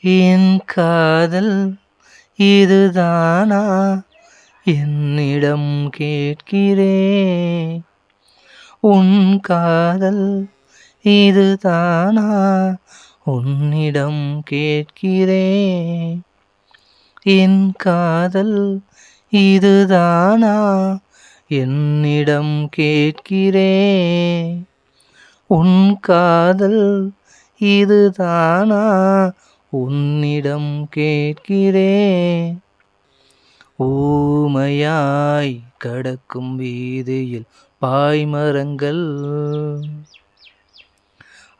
என் காதல் இதுதானா? என்னிடம் கேட்கிறேன். உன் காதல் இதுதானா? உன்னிடம் கேட்கிறேன். என் காதல் இதுதானா? என்னிடம் கேட்கிறேன். உன் காதல் இதுதானா? உன்னிடம் கேட்கிறேன். ஊமையாய் கடக்கும் வீதியில் பாய்மரங்கள்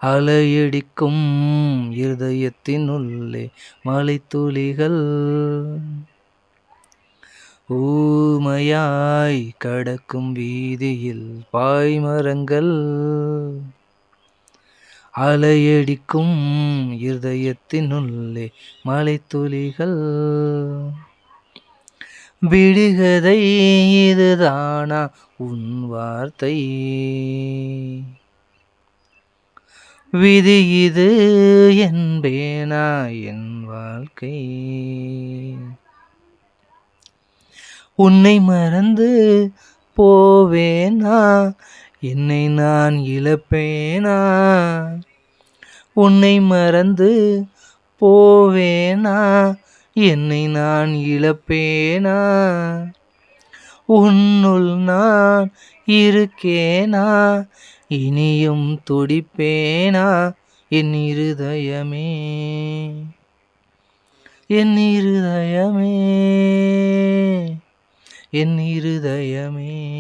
அலையடிக்கும் இருதயத்தினுள்ளே மலைத்துளிகள். ஊமையாய் கடக்கும் வீதியில் பாய்மரங்கள் அலையடிக்கும் இருதயத்தினுள்ளே மலைத்துளிகள். விடுகதை இதுதானா உன் வார்த்தை? விதி இது என்பேனா என் வாழ்க்கை? உன்னை மறந்து போவேனா? என்னை நான் இழப்பேனா? உன்னை மறந்து போவேனா? என்னை நான் இழப்பேனா? உன்னுள் நான் இருக்கேனா? இனியும் துடிப்பேனா? என் இருதயமே என் இருதயமே என் இருதயமே.